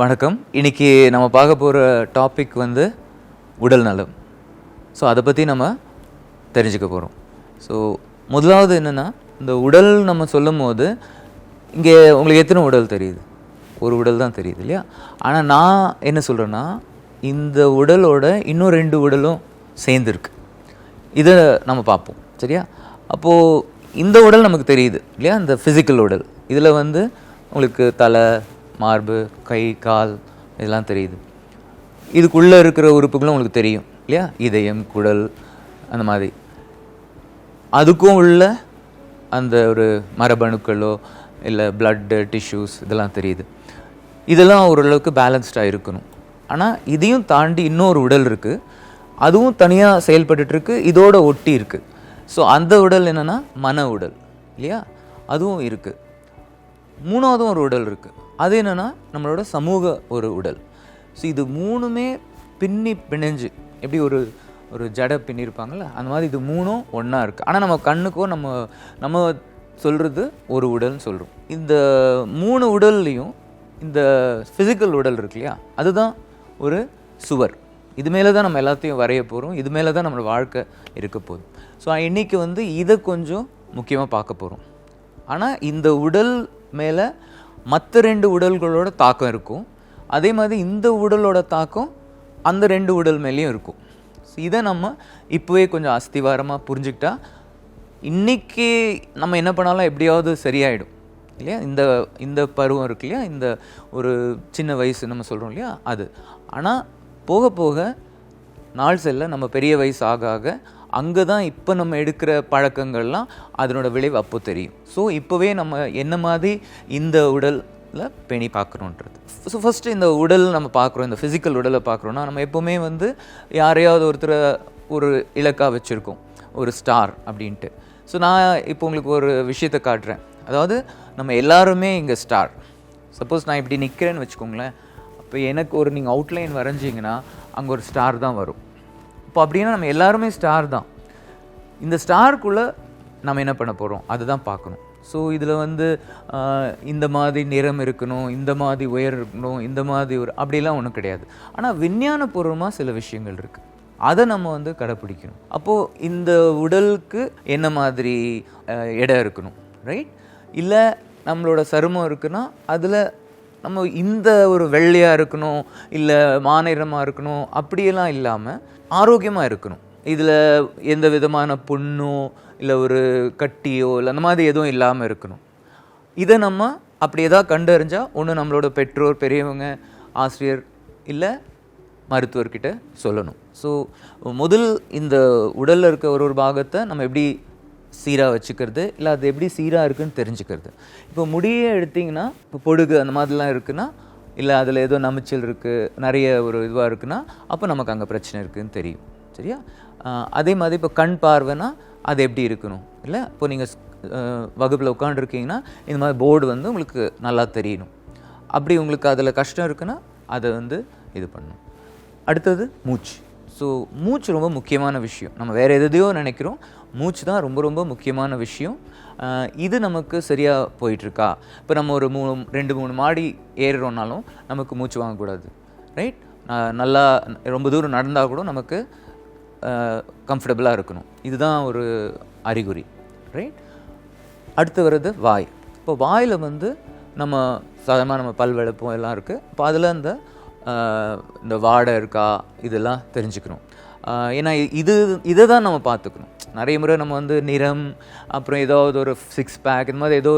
வணக்கம். இன்னைக்கு நம்ம பார்க்க போகிற டாபிக் வந்து உடல் நலம். ஸோ அதை பற்றி நம்ம தெரிஞ்சுக்க போகிறோம் ஸோ முதலாவது என்னென்னா இந்த உடல் நம்ம சொல்லும் போது இங்கே உங்களுக்கு எத்தனை உடல் தெரியுது? ஒரு உடல் தான் தெரியுது இல்லையா? ஆனால் நான் என்ன சொல்கிறேன்னா இந்த உடலோட இன்னும் ரெண்டு உடலும் சேர்ந்துருக்கு. இதை நம்ம பார்ப்போம் சரியா? அப்போது இந்த உடல் நமக்கு தெரியுது இல்லையா? இந்த ஃபிசிக்கல் உடல். இதில் வந்து உங்களுக்கு தலை மார்பு கை கால் இதெல்லாம் தெரியுது. இதுக்குள்ளே இருக்கிற உறுப்புகளும் உங்களுக்கு தெரியும் இல்லையா? இதயம் குடல் அந்த மாதிரி. அதுக்கும் உள்ள அந்த ஒரு மரபணுக்களோ இல்லை பிளட்டு டிஷ்யூஸ் இதெல்லாம் தெரியுது. இதெல்லாம் ஓரளவுக்கு பேலன்ஸ்டாக இருக்கணும். ஆனால் இதையும் தாண்டி இன்னொரு உடல் இருக்குது அதுவும் தனியாக செயல்பட்டுருக்கு இதோட ஒட்டி இருக்குது ஸோ அந்த உடல் என்னென்னா மன உடல் இல்லையா? அதுவும் இருக்குது மூணாவதும் ஒரு உடல் இருக்குது அது என்னென்னா நம்மளோட சமூக ஒரு உடல். ஸோ இது மூணுமே பின்னி பிணைஞ்சு எப்படி ஒரு ஒரு ஜடை பின்னிருப்பாங்கள்ல அந்த மாதிரி இது மூணும் ஒன்றா இருக்குது ஆனால் நம்ம கண்ணுக்கோ நம்ம நம்ம சொல்கிறது ஒரு உடல்னு சொல்கிறோம் இந்த மூணு உடல்லையும் இந்த ஃபிசிக்கல் உடல் இருக்கு இல்லையா அதுதான் ஒரு சுவர். இது மேலே தான் நம்ம எல்லாத்தையும் வரைய போகிறோம் இது மேலே தான் நம்மளோட வாழ்க்கை இருக்க போகுது. ஸோ இன்றைக்கி வந்து இதை கொஞ்சம் முக்கியமாக பார்க்க போகிறோம் ஆனால் இந்த உடல் மேலே மற்ற ரெண்டு உடல்களோட தாக்கம் இருக்கும். அதே மாதிரி இந்த உடலோட தாக்கம் அந்த ரெண்டு உடல் மேலேயும் இருக்கும். ஸோ இதை நம்ம இப்போவே கொஞ்சம் அஸ்திவாரமாக புரிஞ்சுக்கிட்டா இன்றைக்கி நம்ம என்ன பண்ணாலும் எப்படியாவது சரியாயிடும். இல்லையா? இந்த இந்த பருவம் இருக்கு இல்லையா? இந்த ஒரு சின்ன வயசு நம்ம சொல்கிறோம் இல்லையா? அது. ஆனால் போக போக நாள் செல்ல நம்ம பெரிய வயசு ஆக ஆக அங்கே தான் இப்போ நம்ம எடுக்கிற பழக்கங்கள்லாம் அதனோட விளைவு அப்போ தெரியும். ஸோ இப்போவே நம்ம என்ன மாதிரி இந்த உடலில் பேணி பார்க்குறோன்றது ஸோ ஃபஸ்ட்டு இந்த உடல் நம்ம பார்க்குறோம் இந்த ஃபிசிக்கல் உடலை பார்க்குறோன்னா நம்ம எப்போவுமே வந்து யாரையாவது ஒருத்தரை ஒரு இலக்காக வச்சுருக்கோம் ஒரு ஸ்டார் அப்படின்ட்டு. ஸோ நான் இப்போ உங்களுக்கு ஒரு விஷயத்தை காட்டுறேன். அதாவது நம்ம எல்லாருமே இங்கே ஸ்டார் சப்போஸ் நான் இப்படி நிற்கிறேன்னு வச்சுக்கோங்களேன். அப்போ எனக்கு ஒரு நீங்கள் அவுட்லைன் வரைஞ்சிங்கன்னா அங்கே ஒரு ஸ்டார் தான் வரும். இப்போ அப்படின்னா நம்ம எல்லாருமே ஸ்டார் தான். இந்த ஸ்டாருக்குள்ளே நம்ம என்ன பண்ண போகிறோம் அதுதான் பார்க்கணும். ஸோ இதில் வந்து இந்த மாதிரி நிறம் இருக்கணும் இந்த மாதிரி உயர் இருக்கணும் இந்த மாதிரி ஒரு அப்படிலாம் ஒன்றும் கிடையாது. ஆனால் விஞ்ஞானபூர்வமாக சில விஷயங்கள் இருக்குது அதை நம்ம வந்து கடைப்பிடிக்கணும். அப்போது இந்த உடலுக்கு என்ன மாதிரி இடம் இருக்கணும் ரைட் இல்லை நம்மளோட சருமம் இருக்குன்னா அதில் நம்ம இந்த ஒரு வெள்ளையாக இருக்கணும் இல்லை மாநிறமாக இருக்கணும் அப்படியெல்லாம் இல்லாமல் ஆரோக்கியமாக இருக்கணும். இதில் எந்த விதமான புண்ணோ இல்லை ஒரு கட்டியோ இல்லை அந்த மாதிரி எதுவும் இல்லாமல் இருக்கணும். இதை நம்ம அப்படி எதாவது கண்டறிஞ்சால் ஒன்று நம்மளோட பெற்றோர் பெரியவங்க ஆசிரியர் இல்லை மருத்துவர்கிட்ட சொல்லணும். ஸோ முதல் இந்த உடலில் இருக்க ஒரு ஒரு பாகத்தை நம்ம எப்படி சீராக வச்சுக்கிறது இல்லை அது எப்படி சீராக இருக்குன்னு தெரிஞ்சுக்கிறது. இப்போ முடியே எடுத்திங்கன்னா இப்போ பொடுகு அந்த மாதிரிலாம் இருக்குன்னா இல்லை அதில் ஏதோ நமைச்சல் இருக்குது நிறைய ஒரு இதுவாக இருக்குன்னா அப்போ நமக்கு அங்கே பிரச்சனை இருக்குதுன்னு தெரியும். சரியா? அதே மாதிரி இப்போ கண் பார்வைனா அது எப்படி இருக்கணும்? இல்லை இப்போ நீங்கள் வகுப்பில் உட்காந்துருக்கீங்கன்னா இந்த மாதிரி போர்டு வந்து உங்களுக்கு நல்லா தெரியணும். அப்படி உங்களுக்கு அதில் கஷ்டம் இருக்குன்னா அதை வந்து இது பண்ணணும். அடுத்தது மூச்சு. ஸோ மூச்சு ரொம்ப முக்கியமான விஷயம். நம்ம வேறு எதையோ நினைக்கிறோம். மூச்சு தான் ரொம்ப ரொம்ப முக்கியமான விஷயம். இது நமக்கு சரியாக போயிட்டுருக்கா? இப்போ நம்ம ஒரு மூணு ரெண்டு மூணு மாடி ஏறுறோம்னாலும் நமக்கு மூச்சு வாங்கக்கூடாது. ரைட் நல்லா ரொம்ப தூரம் நடந்தால் கூட நமக்கு கம்ஃபர்டபுளாக இருக்கணும். இதுதான் ஒரு அறிகுறி. ரைட் அடுத்து வர்றது வாய். இப்போ வாயில் வந்து நம்ம சாதாரணமாக நம்ம பல் வெளுப்போம் எல்லாம் இருக்குது இப்போ அதில் அந்த இந்த வாடை இருக்கா இதெல்லாம் தெரிஞ்சுக்கணும். ஏன்னா இது இதை தான் நம்ம பார்த்துக்கணும். நிறைய முறை நம்ம வந்து நிறம் அப்புறம் ஏதாவது ஒரு சிக்ஸ் பேக் இந்த மாதிரி ஏதோ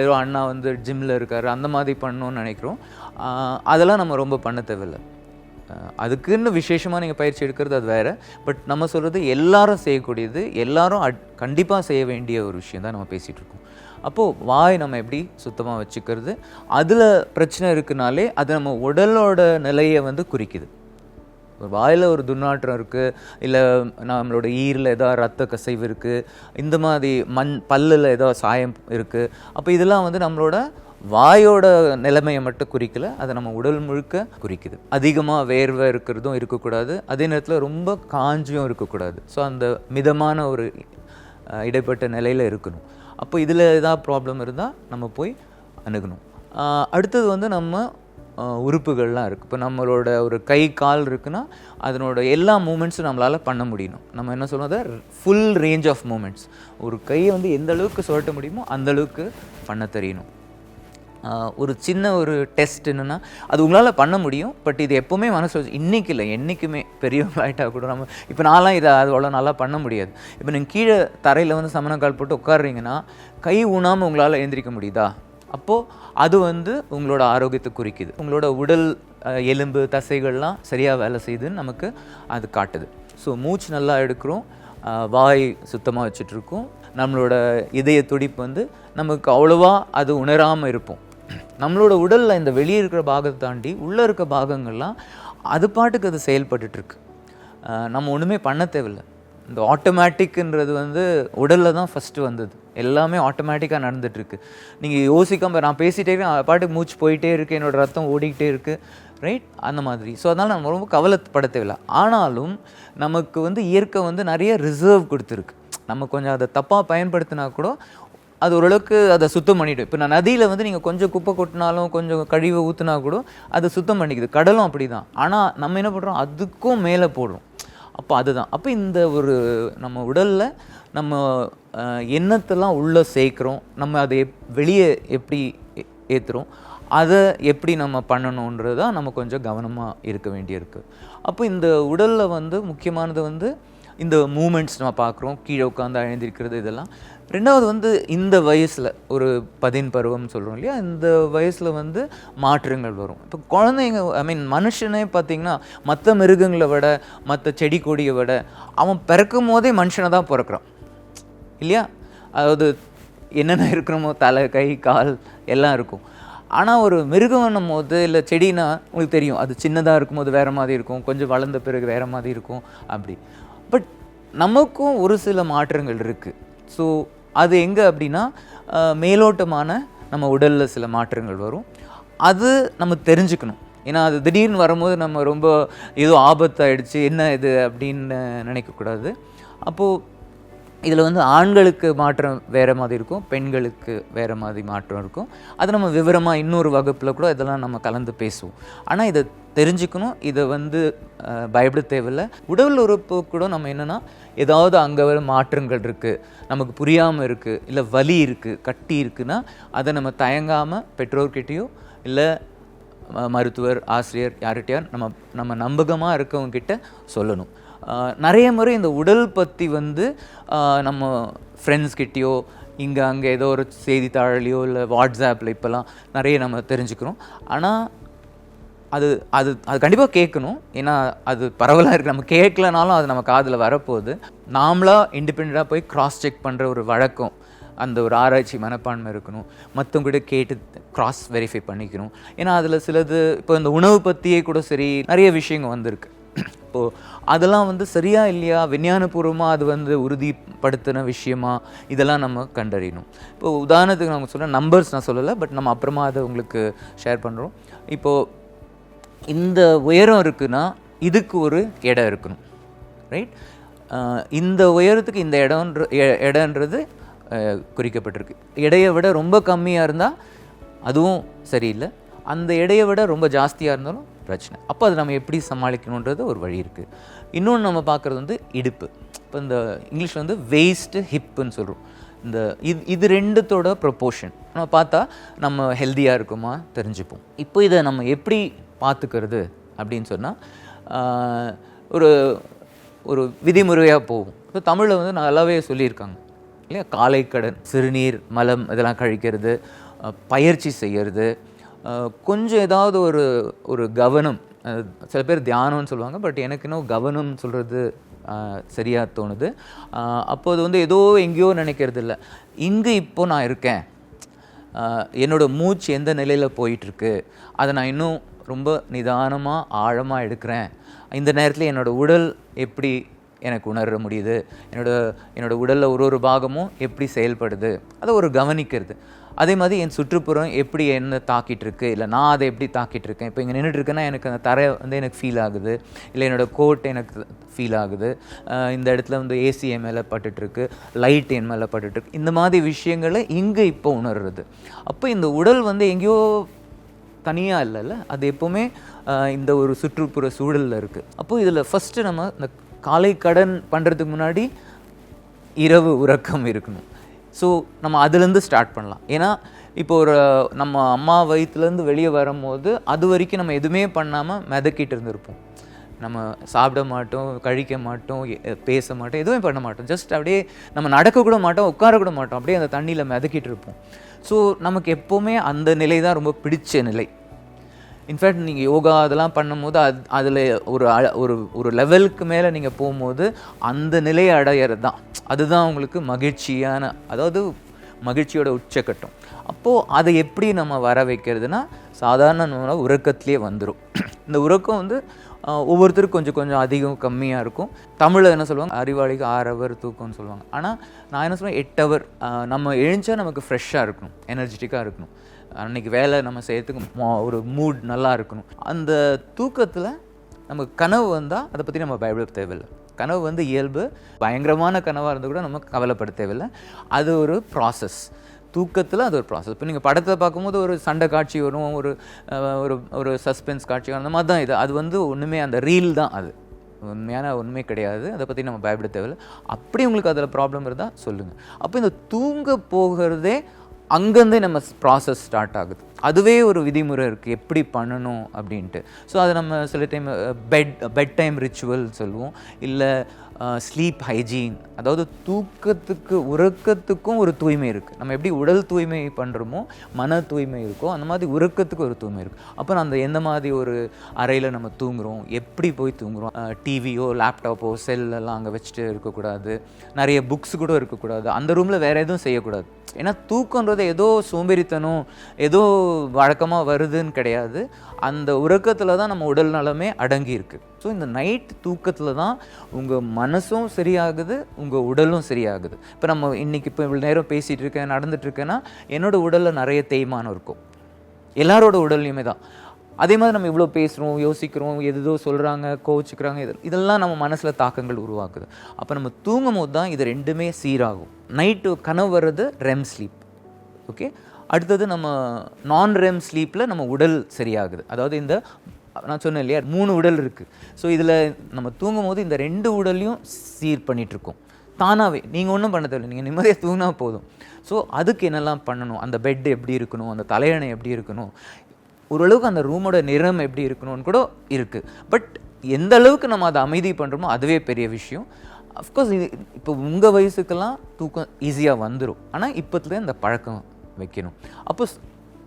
ஏதோ அண்ணா வந்து ஜிம்மில் இருக்கார் அந்த மாதிரி பண்ணணும்னு நினைக்கிறோம். அதெல்லாம் நம்ம ரொம்ப பண்ண தேவையில்லை. அதுக்குன்னு விசேஷமாக நீங்கள் பயிற்சி எடுக்கிறது அது வேறு. பட் நம்ம சொல்கிறது எல்லாரும் செய்யக்கூடியது எல்லாரும் அட் கண்டிப்பாக செய்ய வேண்டிய ஒரு விஷயம் தான் நம்ம பேசிகிட்டு இருக்கோம். அப்போது வாய் நம்ம எப்படி சுத்தமாக வச்சுக்கிறது? அதில் பிரச்சனை இருக்குனாலே அது நம்ம உடலோட நிலையை வந்து குறிக்குது. ஒரு வாயில் ஒரு துர்நாற்றம் இருக்குது இல்லை நம்மளோட ஈரில் ஏதாவது ரத்த கசைவு இருக்குது இந்த மாதிரி மண் பல்லில் ஏதோ சாயம் இருக்குது அப்போ இதெல்லாம் வந்து நம்மளோட வாயோட நிலைமையை மட்டும் குறிக்கல அதை நம்ம உடல் முழுக்க குறிக்குது. அதிகமாக வேர்வை இருக்கிறதும் இருக்கக்கூடாது அதே நேரத்தில் ரொம்ப காஞ்சியும் இருக்கக்கூடாது. ஸோ அந்த மிதமான ஒரு இடைப்பட்ட நிலையில் இருக்கணும். அப்போ இதில் ஏதாவது ப்ராப்ளம் இருந்தால் நம்ம போய் அணுகணும். அடுத்தது வந்து நம்ம உறுப்புகள்லாம் இருக்குது இப்போ நம்மளோட ஒரு கை கால் இருக்குன்னா அதனோட எல்லா மூமெண்ட்ஸும் நம்மளால் பண்ண முடியணும். நம்ம என்ன சொல்லுவோம் அதை? ஃபுல் ரேஞ்ச் ஆஃப் மூமெண்ட்ஸ் ஒரு கையை வந்து எந்த அளவுக்கு சுரட்ட முடியுமோ அந்த அளவுக்கு பண்ண தெரியணும். ஒரு சின்ன ஒரு டெஸ்ட் என்னென்னா அது உங்களால் பண்ண முடியும் பட் இது எப்போவுமே மனசு வச்சு இன்றைக்கி இல்லை என்றைக்குமே பெரியவங்களாயிட்டா கூட நம்ம இப்போ நான்லாம் இதை அது அவ்வளோ நல்லா பண்ண முடியாது. இப்போ நீங்கள் கீழே தரையில் வந்து சமணக்கால் போட்டு உட்காடுறீங்கன்னா கை ஊனாமல் உங்களால் எழுந்திரிக்க முடியுதா? அப்போது அது வந்து உங்களோட ஆரோக்கியத்தை குறிக்குது. உங்களோட உடல் எலும்பு தசைகள்லாம் சரியாக வேலை செய்யுதுன்னு நமக்கு அது காட்டுது. ஸோ மூச்சு நல்லா எடுக்கிறோம் வாய் சுத்தமாக வச்சுட்ருக்கோம் நம்மளோட இதய துடிப்பு வந்து நமக்கு அவ்வளோவா அது உணராமல் இருப்போம். நம்மளோட உடலில் இந்த வெளியே இருக்கிற பாகத்தை தாண்டி உள்ளே இருக்க பாகங்கள்லாம் அது பாட்டுக்கு அது செயல்பட்டுட்ருக்கு நம்ம ஒன்றுமே பண்ண தேவையில்லை. இந்த ஆட்டோமேட்டிக்ன்றது வந்து உடலில் தான் ஃபஸ்ட்டு வந்தது. எல்லாமே ஆட்டோமேட்டிக்காக நடந்துகிட்ருக்கு நீங்கள் யோசிக்காமல் நான் பேசிகிட்டே இருக்கேன் அது பாட்டுக்கு மூச்சு போயிட்டே இருக்குது என்னோடய ரத்தம் ஓடிக்கிட்டே இருக்குது ரைட் அந்த மாதிரி. ஸோ அதனால் நம்ம ரொம்ப கவலைப்பட தேவையில்லை. ஆனாலும் நமக்கு வந்து இயற்கை வந்து நிறைய ரிசர்வ் கொடுத்துருக்கு. நம்ம கொஞ்சம் அதை தப்பாக பயன்படுத்தினா கூட அது ஓரளவுக்கு அதை சுத்தம் பண்ணிவிடும் இப்போ நான் நதியில் வந்து நீங்கள் கொஞ்சம் குப்பை கொட்டினாலும் கொஞ்சம் கழிவை ஊற்றினா கூட அது சுத்தம் பண்ணிக்குது. கடலும் அப்படி தான் ஆனால் நம்ம என்ன பண்ணுறோம் அதுக்கும் மேலே போடுறோம். அப்போ அதுதான். அப்போ இந்த ஒரு நம்ம உடலில் நம்ம எண்ணத்தெல்லாம் உள்ளே சேர்க்குறோம். நம்ம அதை எப் வெளியே எப்படி ஏற்றுறோம் அதை எப்படி நம்ம பண்ணணுன்றது தான் நம்ம கொஞ்சம் கவனமாக இருக்க வேண்டியிருக்கு. அப்போ இந்த உடலில் வந்து முக்கியமானது வந்து இந்த மூமெண்ட்ஸ் நம்ம பார்க்குறோம். கீழே உட்காந்து அழுந்திருக்கிறது இதெல்லாம். ரெண்டாவது வந்து இந்த வயசில் ஒரு பதின் பருவம் சொல்கிறோம் இல்லையா? இந்த வயசில் வந்து மாற்றங்கள் வரும். இப்போ குழந்தைங்க ஐ மீன் மனுஷனே பார்த்திங்கன்னா மற்ற மிருகங்களை விட மற்ற செடி கொடியை விட அவன் பிறக்கும் போதே மனுஷனை தான் பிறக்கிறான். இல்லையா? அதாவது என்னென்ன இருக்கிறோமோ தலை கை கால் எல்லாம் இருக்கும். ஆனால் ஒரு மிருகம்னும் போது இல்லை செடினா உங்களுக்கு தெரியும் அது சின்னதாக இருக்கும்போது வேறு மாதிரி இருக்கும் கொஞ்சம் வளர்ந்த பிறகு வேறு மாதிரி இருக்கும் அப்படி. பட் நமக்கும் ஒரு சில மாற்றங்கள் இருக்குது ஸோ அது எங்கே அப்படின்னா மேலோட்டமான நம்ம உடலில் சில மாற்றங்கள் வரும். அது நம்ம தெரிஞ்சுக்கணும். ஏன்னா அது திடீர்னு வரும்போது நம்ம ரொம்ப ஏதோ ஆபத்தாயிடுச்சு என்ன இது அப்படின்னு நினைக்கக்கூடாது. அப்போது இதில் வந்து ஆண்களுக்கு மாற்றம் வேறு மாதிரி இருக்கும் பெண்களுக்கு வேறு மாதிரி மாற்றம் இருக்கும். அது நம்ம விவரமாக இன்னொரு வகுப்பில் கூட இதெல்லாம் நம்ம கலந்து பேசுவோம். ஆனால் இதை தெரிஞ்சுக்கணும். இதை வந்து பயப்பட தேவையில்லை. உடல் உறுப்பு கூட நம்ம என்னென்னா ஏதாவது அங்கே வர மாற்றங்கள் இருக்குது நமக்கு புரியாமல் இருக்குது இல்லை வலி இருக்குது கட்டி இருக்குன்னா அதை நம்ம தயங்காமல் பெற்றோர்கிட்டேயோ இல்லை மருத்துவர் ஆசிரியர் யார்கிட்டயா நம்ம நம்ம நம்பகமாக இருக்கவங்க கிட்ட சொல்லணும். நிறைய முறை இந்த உடல் பற்றி வந்து நம்ம ஃப்ரெண்ட்ஸ்கிட்டயோ இங்கே அங்கே ஏதோ ஒரு செய்தித்தாள்லையோ இல்லை வாட்ஸ்அப்பில் இப்போல்லாம் நிறைய நம்ம தெரிஞ்சுக்கிறோம். ஆனால் அது அது அது கண்டிப்பாக கேட்கணும். ஏன்னா அது பரவலாக இருக்குது நம்ம கேட்கலனாலும் அது நம்ம காதில் வரப்போகுது. நாமளாக இண்டிபெண்ட்டாக போய் கிராஸ் செக் பண்ணுற ஒரு வழக்கம். அந்த ஒரு ஆராய்ச்சி மனப்பான்மை இருக்கணும். மற்றவங்க கூட கேட்டு கிராஸ் வெரிஃபை பண்ணிக்கணும். ஏன்னா அதில் சிலது இப்போ இந்த உணவு பற்றியே கூட சரி நிறைய விஷயங்கள் வந்திருக்கு. இப்போது அதெல்லாம் வந்து சரியா இல்லையா? விஞ்ஞானபூர்வமாக அது வந்து உறுதிப்படுத்தின விஷயமா? இதெல்லாம் நம்ம கண்டறியணும். இப்போ உதாரணத்துக்கு நம்ம சொல்ல நம்பர்ஸ் நான் சொல்லலை பட் நம்ம அப்புறமா அதை உங்களுக்கு ஷேர் பண்ணுறோம் இப்போது இந்த உயரம் இருக்குன்னா இதுக்கு ஒரு இடம் இருக்கணும். ரைட் இந்த உயரத்துக்கு இந்த இடம்ன்ற எ- குறிக்கப்பட்டிருக்கு. இடையை விட ரொம்ப கம்மியாக இருந்தால் அதுவும் சரியில்லை. அந்த இடையை விட ரொம்ப ஜாஸ்தியாக இருந்தாலும் பிரச்சனை. அப்போ அது நம்ம எப்படி சமாளிக்கணுன்றது ஒரு வழி இருக்குது இன்னொன்று நம்ம பார்க்குறது வந்து இடுப்பு. இப்போ இந்த இங்கிலீஷில் வந்து வேஸ்ட்டு ஹிப்புன்னு சொல்கிறோம் இந்த இது இது ரெண்டுத்தோட ப்ரொப்போர்ஷன் நம்ம பார்த்தா நம்ம ஹெல்த்தியாக இருக்குமா தெரிஞ்சுப்போம். இப்போ இதை நம்ம எப்படி பார்த்துக்கிறது அப்படின்னு சொன்னால் ஒரு ஒரு விதிமுறையாக போகும். இப்போ தமிழில் வந்து நல்லாவே சொல்லியிருக்காங்க. இல்லையா? காலை கடன் சிறுநீர் மலம் இதெல்லாம் கழிக்கிறது பயிற்சி செய்கிறது கொஞ்சம் ஏதாவது ஒரு ஒரு கவனம். சில பேர் தியானம்னு சொல்லுவாங்க பட் எனக்கு இன்னும் கவனம் சொல்கிறது சரியாக தோணுது. அப்போ அது வந்து ஏதோ எங்கேயோ நினைக்கிறது இல்லை. இங்கே இப்போ நான் இருக்கேன். என்னோடய மூச்சு எந்த நிலையில் போயிட்டுருக்கு அதை நான் இன்னும் ரொம்ப நிதானமாக ஆழமாக எடுக்கிறேன். இந்த நேரத்தில் என்னோட உடல் எப்படி எனக்கு உணர முடியுது? என்னோட என்னோடய உடலில் ஒரு ஒரு பாகமும் எப்படி செயல்படுது? அதை ஒரு கவனிக்கிறது. அதே மாதிரி என் சுற்றுப்புறம் எப்படி என்ன தாக்கிட்டு இருக்கு இல்லை நான் அதை எப்படி தாக்கிட்டு இருக்கேன் இப்போ இங்கே நின்றுட்டு இருக்கேன்னா எனக்கு அந்த தரை வந்து எனக்கு ஃபீல் ஆகுது. இல்லை என்னோடய கோட் எனக்கு ஃபீல் ஆகுது. இந்த இடத்துல வந்து ஏசி என் மேலே பட்டுட்ருக்கு லைட் என் மேலே பட்டுட்ருக்கு இந்த மாதிரி விஷயங்களை இங்கே இப்போ உணர்றது. அப்போ இந்த உடல் வந்து எங்கேயோ தனியாக இல்லைல்ல. அது எப்போவுமே இந்த ஒரு சுற்றுப்புற சூழலில் இருக்குது அப்போ இதில் ஃபஸ்ட்டு நம்ம இந்த காலை கடன் பண்ணுறதுக்கு முன்னாடி இரவு உறக்கம் இருக்கணும். ஸோ நம்ம அதுலேருந்து ஸ்டார்ட் பண்ணலாம். ஏன்னா இப்போ ஒரு நம்ம அம்மா வயிற்றுலேருந்து வெளியே வரும்போது அது வரைக்கும் நம்ம எதுவுமே பண்ணாமல் மிதக்கிட்டு இருந்திருப்போம். நம்ம சாப்பிட மாட்டோம் கழிக்க மாட்டோம் பேச மாட்டோம் எதுவுமே பண்ண மாட்டோம். ஜஸ்ட் அப்படியே நம்ம நடக்கக்கூட மாட்டோம் உட்காரக்கூட மாட்டோம். அப்படியே அந்த தண்ணியில் மிதக்கிட்டு இருப்போம். ஸோ நமக்கு எப்போவுமே அந்த நிலை தான் ரொம்ப பிடிச்ச நிலை. இன்ஃபேக்ட் நீங்கள் யோகா அதெல்லாம் பண்ணும்போது அது அதில் ஒரு அழ- ஒரு ஒரு லெவலுக்கு மேலே நீங்கள் போகும்போது அந்த நிலையை அடையிறது தான் அதுதான் உங்களுக்கு மகிழ்ச்சியான அதாவது மகிழ்ச்சியோட உச்சக்கட்டம். அப்போது அதை எப்படி நம்ம வர வைக்கிறதுனா சாதாரண நம்ம உறக்கத்துலேயே வந்துடும் இந்த உறக்கம் வந்து ஒவ்வொருத்தருக்கும் கொஞ்சம் கொஞ்சம் அதிகம் கம்மியாக இருக்கும். தமிழில் என்ன சொல்லுவாங்க? அறிவாளிக்கு ஆறு ஹவர் தூக்கம்னு சொல்லுவாங்க. ஆனால் நான் என்ன சொல்லுவேன்? எட்டு ஹவர் நம்ம எழுந்தா நமக்கு ஃப்ரெஷ்ஷாக இருக்கணும் எனர்ஜெட்டிக்காக இருக்கணும். அன்னைக்கு வேலை நம்ம செய்யறதுக்கு ஒரு மூட் நல்லா இருக்கணும். அந்த தூக்கத்தில் நமக்கு கனவு வந்தால் அதை பற்றி நம்ம பயப்பட தேவையில்லை. கனவு வந்து இயல்பு பயங்கரமான கனவாக இருந்தால் கூட நம்ம கவலைப்பட தேவையில்லை. அது ஒரு ப்ராசஸ் தூக்கத்தில் அது ஒரு ப்ராசஸ் இப்போ நீங்கள் படத்தை பார்க்கும்போது ஒரு சண்டை காட்சி வரும் ஒரு ஒரு ஒரு சஸ்பென்ஸ் காட்சி வரும் அந்த மாதிரி தான் இது. அது வந்து ஒன்றுமே அந்த ரீல் தான் அது. உண்மையான உண்மை கிடையாது. அதை பற்றி நம்ம பயப்பட தேவையில்லை. அப்படி உங்களுக்கு அதில் ப்ராப்ளம் இருந்தால் சொல்லுங்கள் அப்போ இந்த தூங்க போகிறதே அங்கேருந்தே நம்ம ப்ராசஸ் ஸ்டார்ட் ஆகுது. அதுவே ஒரு விதிமுறை இருக்குது எப்படி பண்ணணும் அப்படின்ட்டு. ஸோ அதை நம்ம சில time bed bed time ritual சொல்லுவோம். இல்லை ஸ்லீப் ஹைஜீன் அதாவது தூக்கத்துக்கு உறக்கத்துக்கும் ஒரு தூய்மை இருக்குது நம்ம எப்படி உடல் தூய்மை பண்ணுறோமோ மன தூய்மை இருக்கோ அந்த மாதிரி உறக்கத்துக்கு ஒரு தூய்மை இருக்குது அப்போ அந்த எந்த மாதிரி ஒரு அறையில் நம்ம தூங்குகிறோம் எப்படி போய் தூங்குகிறோம் டிவியோ லேப்டாப்போ செல்லெல்லாம் அங்கே வச்சுட்டு இருக்கக்கூடாது. நிறைய புக்ஸ் கூட இருக்கக்கூடாது. அந்த ரூமில் வேறு எதுவும் செய்யக்கூடாது. ஏன்னா தூக்கன்றது ஏதோ சோம்பேறித்தனம் ஏதோ வழக்கமாக வருதுன்னு கிடையாது. அந்த உறக்கத்தில் தான் நம்ம உடல் நலமே அடங்கியிருக்கு ஸோ இந்த நைட் தூக்கத்தில் தான் உங்கள் மனசும் சரியாகுது உங்கள் உடலும் சரியாகுது. இப்போ நம்ம இன்றைக்கி இப்போ இவ்வளோ நேரம் பேசிகிட்டு இருக்கேன் நடந்துட்டு இருக்கேன்னா என்னோட உடலில் நிறைய தேய்மானம் இருக்கும். எல்லாரோட உடல்லையுமே தான். அதே மாதிரி நம்ம இவ்வளோ பேசுகிறோம் யோசிக்கிறோம் எதுதோ சொல்கிறாங்க கோவிச்சுக்கிறாங்க இது இதெல்லாம் நம்ம மனசில் தாக்கங்கள் உருவாக்குது. அப்போ நம்ம தூங்கும் போது தான் இது ரெண்டுமே சீராகும். நைட்டு கனவு வர்றது ரெம் ஸ்லீப் ஓகே அடுத்தது நம்ம நான் ரெம் ஸ்லீப்பில் நம்ம உடல் சரியாகுது. அதாவது இந்த நான் சொன்னேன் இல்லையா மூணு உடல் இருக்குது ஸோ இதில் நம்ம தூங்கும் போது இந்த ரெண்டு உடலையும் சீர் பண்ணிகிட்ருக்கோம் தானாகவே நீங்கள் ஒன்றும் பண்ண தேவையில்லை. நீங்கள் நிம்மதியாக தூங்கினா போதும். ஸோ அதுக்கு என்னெல்லாம் பண்ணணும்? அந்த பெட் எப்படி இருக்கணும்? அந்த தலையணை எப்படி இருக்கணும்? ஓரளவுக்கு அந்த ரூமோட நிறம் எப்படி இருக்கணும்னு கூட இருக்குது பட் எந்த அளவுக்கு நம்ம அதை அமைதி பண்ணுறோமோ அதுவே பெரிய விஷயம். அஃப்கோர்ஸ் இது இப்போ உங்கள் வயசுக்கெல்லாம் தூக்கம் ஈஸியாக வந்துடும் ஆனால் இப்போத்துலேயே இந்த பழக்கம் வைக்கணும். அப்போ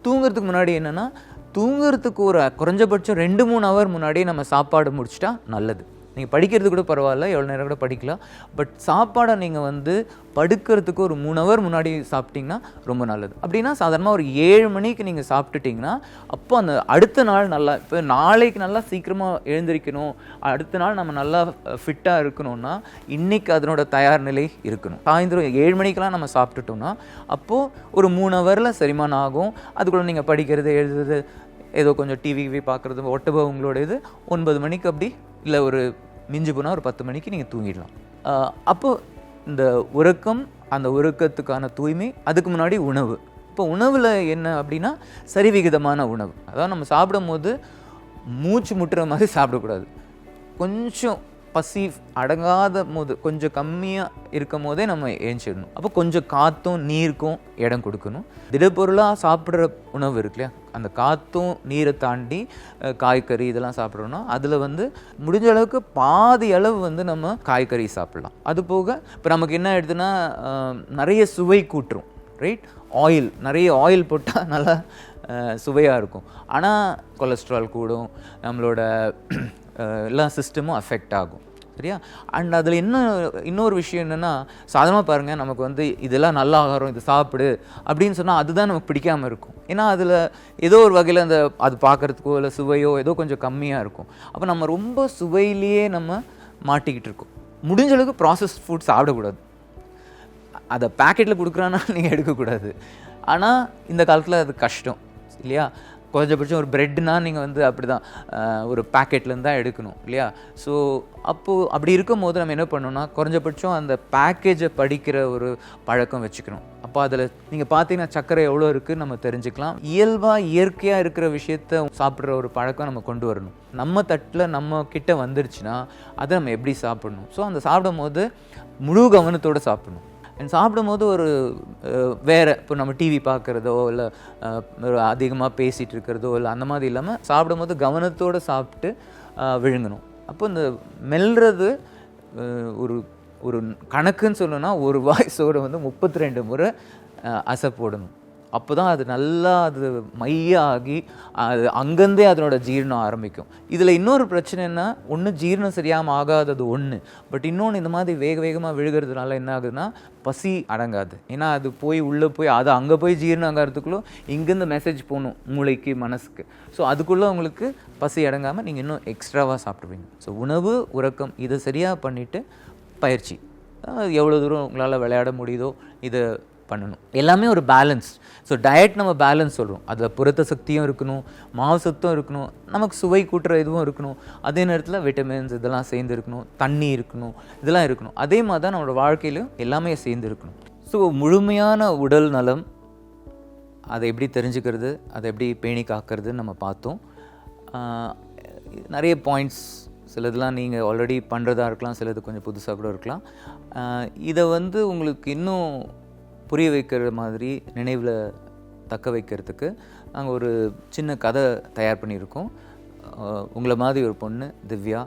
தூங்குறதுக்கு முன்னாடி என்னென்னா தூங்குறதுக்கு ஒரு குறைஞ்சபட்சம் ரெண்டு மூணு ஹவர் முன்னாடியே நம்ம சாப்பாடு முடிச்சிட்டா நல்லது. நீங்கள் படிக்கிறது கூட பரவாயில்ல எவ்வளோ நேரம் கூட படிக்கலாம். பட் சாப்பாடை நீங்கள் வந்து படுக்கிறதுக்கு ஒரு மூணு ஹவர் முன்னாடி சாப்பிட்டீங்கன்னா ரொம்ப நல்லது. அப்படின்னா சாதாரணமாக ஒரு ஏழு மணிக்கு நீங்கள் சாப்பிட்டுட்டிங்கன்னா அப்போ அந்த அடுத்த நாள் நல்லா இப்போ நாளைக்கு நல்லா சீக்கிரமாக எழுந்திரிக்கணும். அடுத்த நாள் நம்ம நல்லா ஃபிட்டாக இருக்கணும்னா இன்றைக்கி அதனோட தயார் நிலை இருக்கணும். சாயந்தரம் ஏழு மணிக்கெலாம் நம்ம சாப்பிட்டுட்டோம்னா அப்போது ஒரு மூணு ஹவரில் செரிமானம் ஆகும். அதுக்குள்ளே நீங்கள் படிக்கிறது எழுதுறது ஏதோ கொஞ்சம் டிவி பார்க்குறது ஒட்டபோ உங்களோட இது ஒன்பது மணிக்கு அப்படி இல்லை ஒரு மிஞ்சி போனால் ஒரு பத்து மணிக்கு நீங்கள் தூங்கிடலாம். அப்போது இந்த உறக்கம் அந்த உறக்கத்துக்கான தூய்மை அதுக்கு முன்னாடி உணவு. இப்போ உணவில் என்ன அப்படின்னா சரிவிகிதமான உணவு. அதாவது நம்ம சாப்பிடும்போது மூச்சு முட்டுற மாதிரி சாப்பிடக்கூடாது. கொஞ்சம் பசி அடங்காத போது கொஞ்சம் கம்மியாக இருக்கும் போதே நம்ம ஏஞ்சிடணும். அப்போ கொஞ்சம் காற்றும் நீருக்கும் இடம் கொடுக்கணும். திடப்பொருளாக சாப்பிட்ற உணவு இருக்கு இல்லையா? அந்த காற்றும் நீரை தாண்டி காய்கறி இதெல்லாம் சாப்பிட்றோன்னா அதில் வந்து முடிஞ்ச அளவுக்கு பாதி அளவு வந்து நம்ம காய்கறி சாப்பிட்லாம். அது போக இப்போ நமக்கு என்ன எடுத்துன்னா நிறைய சுவை கூட்டுரும் ரைட் ஆயில் நிறைய ஆயில் போட்டால் நல்லா சுவையாக இருக்கும். ஆனால் கொலஸ்ட்ரால் கூடும் நம்மளோட எல்லா சிஸ்டமும் அஃபெக்ட் ஆகும். சரியா? அண்ட் அதில் என்ன இன்னொரு விஷயம் என்னென்னா சாதாரணமாக பாருங்கள் நமக்கு வந்து இதெல்லாம் நல்ல ஆகாரம் இது சாப்பிடு அப்படின்னு சொன்னால் அதுதான் நமக்கு பிடிக்காமல் இருக்கும். ஏன்னா அதில் ஏதோ ஒரு வகையில் அந்த அது பார்க்குறதுக்கோ இல்லை சுவையோ ஏதோ கொஞ்சம் கம்மியாக இருக்கும். அப்போ நம்ம ரொம்ப சுவையிலேயே நம்ம மாட்டிக்கிட்டு இருக்கோம். முடிஞ்ச அளவுக்கு ப்ராசஸ் ஃபுட் சாப்பிடக்கூடாது. அதை பேக்கெட்டில் கொடுக்குறான்னா நீங்கள் எடுக்கக்கூடாது. ஆனால் இந்த காலத்தில் அது கஷ்டம் இல்லையா? குறைஞ்சபட்சம் ஒரு பிரெட்னா நீங்கள் வந்து அப்படி தான் ஒரு பேக்கெட்லேருந்து தான் எடுக்கணும் இல்லையா? ஸோ அப்போது அப்படி இருக்கும் போது நம்ம என்ன பண்ணணும்னா குறைஞ்சபட்சம் அந்த பேக்கேஜை படிக்கிற ஒரு பழக்கம் வச்சுக்கணும். அப்போ அதில் நீங்கள் பார்த்தீங்கன்னா சர்க்கரை எவ்வளோ இருக்குதுன்னு நம்ம தெரிஞ்சுக்கலாம். இயல்பாக இயற்கையாக இருக்கிற விஷயத்த சாப்பிட்ற ஒரு பழக்கம் நம்ம கொண்டு வரணும். நம்ம தட்டில் நம்ம கிட்ட வந்துருச்சுன்னா அதை நம்ம எப்படி சாப்பிடணும்? ஸோ அந்த சாப்பிடும் போது முழு கவனத்தோடு சாப்பிடணும். அண்ட் சாப்பிடும்போது ஒரு வேறு இப்போ நம்ம டிவி பார்க்குறதோ இல்லை அதிகமாக பேசிகிட்டு இருக்கிறதோ இல்லை அந்த மாதிரி இல்லாமல் சாப்பிடும்போது கவனத்தோடு சாப்பிட்டு விழுங்கணும். அப்போ இந்த மெல்றது ஒரு ஒரு கணக்குன்னு சொல்லணும்னா ஒரு வாய்ஸோட வந்து முப்பத்தி ரெண்டு முறை அசை போடணும். அப்போ தான் அது நல்லா அது மையாகி அது அங்கேருந்தே அதனோட ஜீரணம் ஆரம்பிக்கும். இதில் இன்னொரு பிரச்சனைன்னா ஒன்று ஜீரணம் சரியாமல் ஆகாதது ஒன்று பட் இன்னொன்று இந்த மாதிரி வேக வேகமாக விழுகிறதுனால என்ன ஆகுதுன்னா பசி அடங்காது. ஏன்னா அது போய் உள்ளே போய் அது அங்கே போய் ஜீரணம் ஆகிறதுக்குள்ளே இங்கேருந்து மெசேஜ் போகணும் மூளைக்கு மனசுக்கு. ஸோ அதுக்குள்ளே உங்களுக்கு பசி அடங்காமல் நீங்கள் இன்னும் எக்ஸ்ட்ராவாக சாப்பிடுவீங்க. ஸோ உணவு உறக்கம் இதை சரியாக பண்ணிவிட்டு பயிற்சி. எவ்வளோ தூரம் உங்களால் விளையாட முடியுதோ இதை பண்ணணும். எல்லாமே ஒரு பேலன்ஸ் ஸோ டயட் நம்ம பேலன்ஸ் சொல்கிறோம் அதில் புரத்த சக்தியும் இருக்கணும் மாவு சத்தும் இருக்கணும் நமக்கு சுவை கூட்டுற இதுவும் இருக்கணும். அதே நேரத்தில் விட்டமின்ஸ் இதெல்லாம் சேர்ந்து இருக்கணும் தண்ணி இருக்கணும் இதெல்லாம் இருக்கணும். அதே மாதிரி தான் நம்மளோட வாழ்க்கையிலும் எல்லாமே சேர்ந்து இருக்கணும். ஸோ முழுமையான உடல் நலம் அதை எப்படி தெரிஞ்சுக்கிறது அதை எப்படி பேணி காக்கிறதுன்னு நம்ம பார்த்தோம். நிறைய பாயிண்ட்ஸ் சிலதெல்லாம் நீங்கள் ஆல்ரெடி பண்ணுறதா இருக்கலாம் சிலது கொஞ்சம் புதுசாக கூட இருக்கலாம். இதை வந்து உங்களுக்கு இன்னும் புரிய வைக்கிற மாதிரி நினைவில் தக்க வைக்கிறதுக்கு நாங்கள் ஒரு சின்ன கதை தயார் பண்ணியிருக்கோம். உங்களை மாதிரி ஒரு பொண்ணு திவ்யா.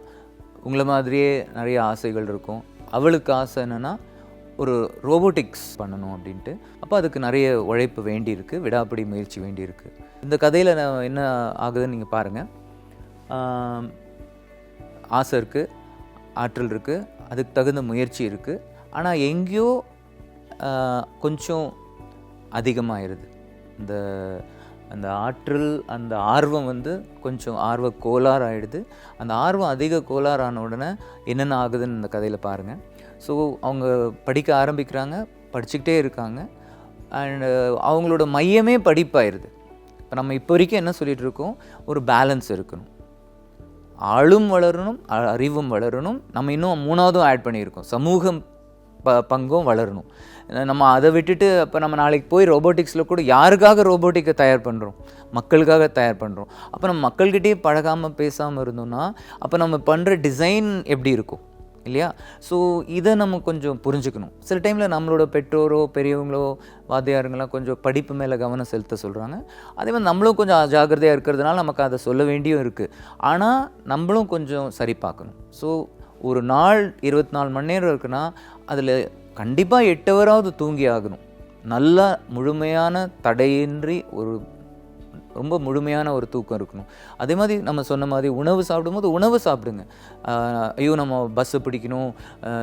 உங்களை மாதிரியே நிறைய ஆசைகள் இருக்கும். அவளுக்கு ஆசை என்னென்னா ஒரு ரோபோட்டிக்ஸ் பண்ணணும் அப்படின்ட்டு. அப்போ அதுக்கு நிறைய உழைப்பு வேண்டியிருக்கு விடாப்பிடி முயற்சி வேண்டியிருக்கு. இந்த கதையில் நான் என்ன ஆகுதுன்னு நீங்கள் பாருங்கள் ஆசை இருக்குது ஆற்றல் இருக்குது அதுக்கு தகுந்த முயற்சி இருக்குது ஆனால் எங்கேயோ கொஞ்சம் அதிகமாகிடுது இந்த அந்த ஆற்றல் அந்த ஆர்வம் வந்து கொஞ்சம் ஆர்வ கோளாறு அந்த ஆர்வம் அதிக கோளாறு ஆன உடனே என்னென்ன ஆகுதுன்னு இந்த கதையில் பாருங்கள் ஸோ அவங்க படிக்க ஆரம்பிக்கிறாங்க படிச்சுக்கிட்டே இருக்காங்க. அண்டு அவங்களோட மையமே படிப்பாயிருது. இப்போ நம்ம இப்போ வரைக்கும் என்ன சொல்லிகிட்டு இருக்கோம்? ஒரு பேலன்ஸ் இருக்கணும். ஆளும் வளரணும் அறிவும் வளரணும். நம்ம இன்னும் மூணாவதும் ஆட் பண்ணியிருக்கோம். சமூகம் ப பங்கும் வளரணும். நம்ம அதை விட்டுட்டு அப்போ நம்ம நாளைக்கு போய் ரோபோட்டிக்ஸில் கூட யாருக்காக ரோபோட்டிக்கை தயார் பண்ணுறோம் மக்களுக்காக தயார் பண்ணுறோம் அப்போ நம்ம மக்கள்கிட்டயே பழகாமல் பேசாமல் இருந்தோம்னா அப்போ நம்ம பண்ணுற டிசைன் எப்படி இருக்கும்? இல்லையா? ஸோ இதை நம்ம கொஞ்சம் புரிஞ்சுக்கணும். சில டைமில் நம்மளோட பெற்றோரோ பெரியவங்களோ வாத்தியாருங்களாம் கொஞ்சம் படிப்பு மேலே கவனம் செலுத்த சொல்கிறாங்க அதே மாதிரி நம்மளும் கொஞ்சம் ஜாக்கிரதையாக இருக்கிறதுனால நமக்கு அதை சொல்ல வேண்டியும் இருக்குது ஆனால் நம்மளும் கொஞ்சம் சரி பார்க்கணும். ஸோ ஒரு நாள் இருபத்தி நாலு மணி நேரம் இருக்குன்னா அதில் கண்டிப்பாக எட்டு ஹவராவது தூங்கி ஆகணும். நல்லா முழுமையான தடையின்றி ஒரு ரொம்ப முழுமையான ஒரு தூக்கம் இருக்கணும். அதே மாதிரி நம்ம சொன்ன மாதிரி உணவு சாப்பிடும்போது உணவு சாப்பிடுங்க. ஐயோ நம்ம பஸ்ஸு பிடிக்கணும்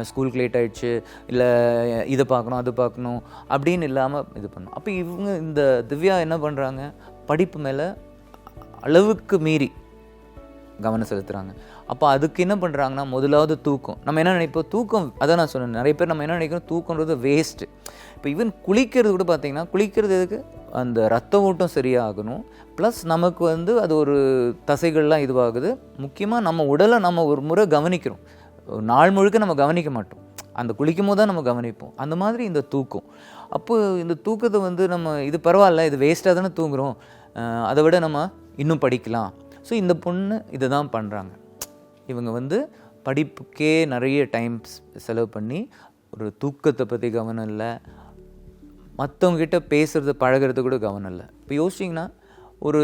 ஸ்கூலுக்கு லேட் ஆகிடுச்சு இல்லை இதை பார்க்கணும் அது பார்க்கணும் அப்படின்னு இல்லாமல் இது பண்ணணும். அப்போ இவங்க இந்த திவ்யா என்ன பண்ணுறாங்க படிப்பு மேலே அளவுக்கு மீறி கவனம் செலுத்துகிறாங்க அப்போ அதுக்கு என்ன பண்ணுறாங்கன்னா முதலாவது தூக்கம். நம்ம என்ன நினைப்போம்? தூக்கம் அதான் நான் சொன்னேன். நிறைய பேர் நம்ம என்ன நினைக்கிறோம்? தூக்கம்ன்றது வேஸ்ட்டு இப்போ ஈவன் குளிக்கிறது கூட பார்த்தீங்கன்னா குளிக்கிறது எதுக்கு? அந்த ரத்த ஓட்டம் சரியாகணும். ப்ளஸ் நமக்கு வந்து அது ஒரு தசைகள்லாம் இதுவாகுது. முக்கியமாக நம்ம உடலை நம்ம ஒரு முறை கவனிக்கிறோம். ஒரு நாள் முழுக்க நம்ம கவனிக்க மாட்டோம். அந்த குளிக்கும் போது தான் நம்ம கவனிப்போம். அந்த மாதிரி இந்த தூக்கம். அப்போது இந்த தூக்கத்தை வந்து நம்ம இது பரவாயில்ல இது வேஸ்ட்டாக தானே தூங்குறோம். அதை விட நம்ம இன்னும் படிக்கலாம். ஸோ இந்த பொண்ணு இதை தான் பண்ணுறாங்க இவங்க வந்து படிப்புக்கே நிறைய டைம் செலவு பண்ணி ஒரு தூக்கத்தை பற்றி கவனம் இல்லை. மற்றவங்ககிட்ட பேசுகிறது பழகுறது கூட கவனம் இல்லை. இப்போ யோசிச்சிங்கன்னா ஒரு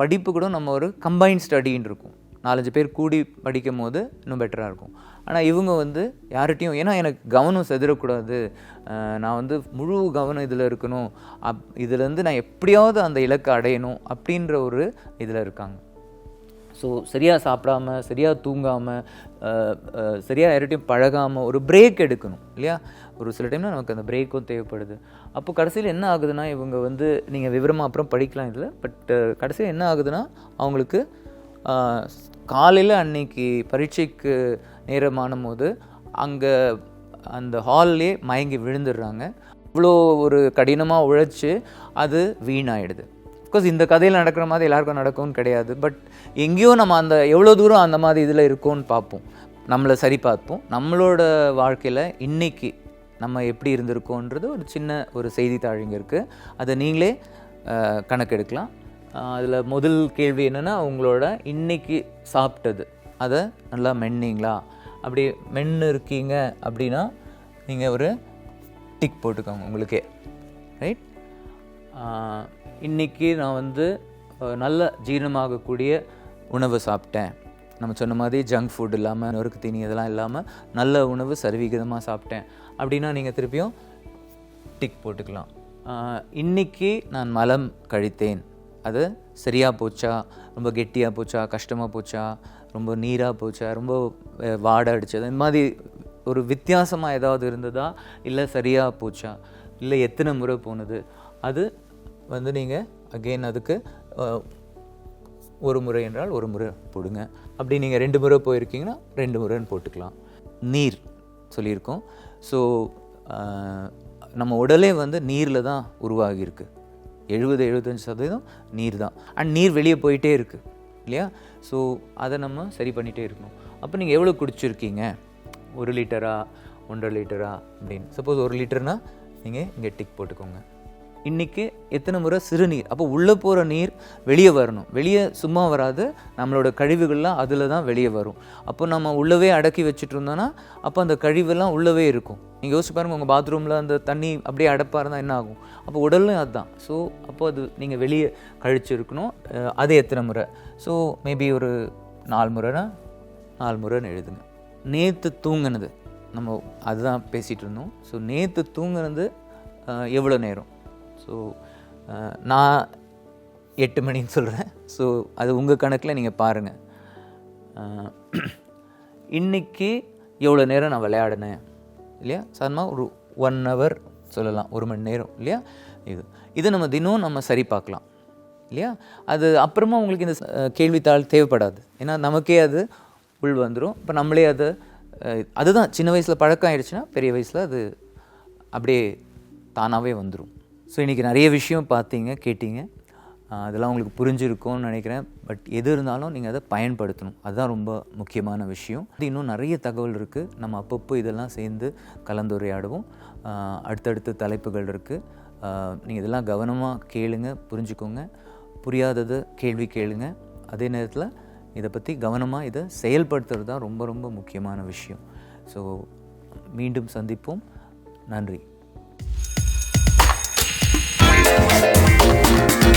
படிப்பு கூட நம்ம ஒரு கம்பைன் ஸ்டடின்னு இருக்கும். நாலஞ்சு பேர் கூடி படிக்கும் போது இன்னும் பெட்டராக இருக்கும். ஆனால் இவங்க வந்து யார்கிட்டையும் ஏன்னா எனக்கு கவனம் செதிரக்கூடாது நான் வந்து முழு கவனம் இதில் இருக்கணும். அப் இதுலேருந்து நான் எப்படியாவது அந்த இலக்கை அடையணும் அப்படின்ற ஒரு இதில் இருக்காங்க. ஸோ சரியாக சாப்பிடாம சரியாக தூங்காமல் சரியாக யார்கிட்டையும் பழகாமல் ஒரு பிரேக் எடுக்கணும் இல்லையா? ஒரு சில டைமில் நமக்கு அந்த பிரேக்கும் தேவைப்படுது. அப்போ கடைசியில் என்ன ஆகுதுன்னா இவங்க வந்து நீங்கள் விவரமாக அப்புறம் படிக்கலாம் இதில் பட் கடைசியில் என்ன ஆகுதுன்னா அவங்களுக்கு காலையில் அன்னைக்கு பரீட்சைக்கு நேரமான போது அங்கே அந்த ஹால்லே மயங்கி விழுந்துடுறாங்க. இவ்வளோ ஒரு கடினமாக உழைச்சி அது வீணாயிடுது. அஃப்கோர்ஸ் இந்த கதையில் நடக்கிற மாதிரி எல்லாருக்கும் நடக்கும்னு கிடையாது. பட் எங்கேயோ நம்ம அந்த எவ்வளோ தூரம் அந்த மாதிரி இதில் இருக்கோன்னு பார்ப்போம். நம்மளை சரி பார்ப்போம். நம்மளோட வாழ்க்கையில் இன்றைக்கி நம்ம எப்படி இருந்திருக்கோன்றது ஒரு சின்ன ஒரு செய்தித்தாள் இங்கே இருக்குது அதை நீங்களே கணக்கெடுக்கலாம். அதில் முதல் கேள்வி என்னென்னா உங்களோட இன்னைக்கு சாப்பிட்டது. அதை நல்லா மென்னீங்களா? அப்படி மென்று இருக்கீங்க அப்படின்னா நீங்கள் ஒரு டிக் போட்டுக்கோங்க உங்களுக்கே. ரைட் இன்னைக்கு நான் வந்து நல்ல ஜீரணமாகக்கூடிய உணவு சாப்பிட்டேன். நம்ம சொன்ன மாதிரி ஜங்க் ஃபுட் இல்லாமல் நொறுக்கு தீனி இதெல்லாம் இல்லாமல் நல்ல உணவு சரிவிகிதமாக சாப்பிட்டேன். அப்படின்னா நீங்கள் திருப்பியும் டிக் போட்டுக்கலாம். இன்றைக்கி இன்னைக்கு நான் மலம் கழித்தேன். அது சரியாக போச்சா? ரொம்ப கெட்டியாக போச்சா? கஷ்டமாக போச்சா? ரொம்ப நீராக போச்சா? ரொம்ப வாடை அடிச்சது? இந்த மாதிரி ஒரு வித்தியாசமாக ஏதாவது இருந்ததா? இல்லை சரியாக போச்சா? இல்லை எத்தனை முறை போனது? அது வந்து நீங்கள் அகெயின் அதுக்கு ஒரு முறை என்றால் ஒரு முறை போடுங்க. அப்படி நீங்கள் ரெண்டு முறை போயிருக்கீங்கன்னா ரெண்டு முறைன்னு போட்டுக்கலாம். நீர் சொல்லியிருக்கோம். ஸோ நம்ம உடலே வந்து நீரில் தான் உருவாகியிருக்கு. எழுபது எழுபத்தஞ்சு சதவீதம் நீர் தான். அண்ட் நீர் வெளியே போயிட்டே இருக்குது இல்லையா? ஸோ அதை நம்ம சரி பண்ணிகிட்டே இருக்கணும். அப்போ நீங்கள் எவ்வளோ குடிச்சிருக்கீங்க? ஒரு லிட்டரா ஒன்றரை லிட்டரா அப்படின்னு. சப்போஸ் ஒரு லிட்டர்னால் நீங்கள் இங்கே டிக் போட்டுக்கோங்க. இன்றைக்கி எத்தனை முறை சிறுநீர் அப்போ உள்ளே போகிற நீர் வெளியே வரணும். வெளியே சும்மா வராது நம்மளோட கழிவுகள்லாம் அதில் தான் வெளியே வரும். அப்போ நம்ம உள்ளவே அடக்கி வச்சுட்டு இருந்தோன்னா அப்போ அந்த கழிவுலாம் உள்ளவே இருக்கும். நீங்கள் யோசிச்சு பாருங்கள் உங்கள் பாத்ரூமில் அந்த தண்ணி அப்படியே அடப்பாக இருந்தால் என்ன ஆகும்? அப்போ உடலும் அதுதான் ஸோ அப்போ அது நீங்கள் வெளியே கழிச்சிருக்கணும் அது எத்தனை முறை? ஸோ மேபி ஒரு நாலு முறைனா நாலு முறைன்னு எழுதுங்க. நேற்று தூங்கினது. நம்ம அதுதான் பேசிகிட்டு இருந்தோம். ஸோ நேற்று தூங்குனது எவ்வளோ நேரம்? ஸோ uh, நான் எட்டு மணின்னு சொல்கிறேன் ஸோ அது உங்கள் கணக்கில் நீங்கள் பாருங்கள் uh, இன்னைக்கு எவ்வளோ நேரம் நான் விளையாடினேன்? இல்லையா? சாதாரணமாக ஒரு ஒன் ஹவர் சொல்லலாம். ஒரு மணி நேரம். இல்லையா? இது. இது நம்ம தினம் நம்ம சரி பார்க்கலாம். இல்லையா? அது அப்புறமா உங்களுக்கு இந்த uh, கேள்வித்தாள் தேவைப்படாது. ஏன்னா நமக்கே அது உள் வந்துடும் இப்போ நம்மளே அது அதுதான். சின்ன வயசில் பழக்கம் ஆயிடுச்சுன்னா பெரிய வயசில் அது அப்படியே தானாகவே வந்துடும் ஸோ இன்றைக்கி நிறைய விஷயம் பார்த்தீங்க கேட்டீங்க. அதெல்லாம் உங்களுக்கு புரிஞ்சிருக்கும்னு நினைக்கிறேன். பட் எது இருந்தாலும் நீங்கள் அதை பயன்படுத்தணும். அதுதான் ரொம்ப முக்கியமான விஷயம். அது இன்னும் நிறைய தகவல் இருக்குது நம்ம அப்பப்போ இதெல்லாம் சேர்ந்து கலந்துரையாடுவோம். அடுத்தடுத்த தலைப்புகள் இருக்குது நீங்கள் இதெல்லாம் கவனமாக கேளுங்க புரிஞ்சுக்கோங்க. புரியாதது கேள்வி கேளுங்க. அதே நேரத்தில் இதை பற்றி கவனமாக இதை செயல்படுத்துறது தான் ரொம்ப ரொம்ப முக்கியமான விஷயம். ஸோ மீண்டும் சந்திப்போம். நன்றி. Música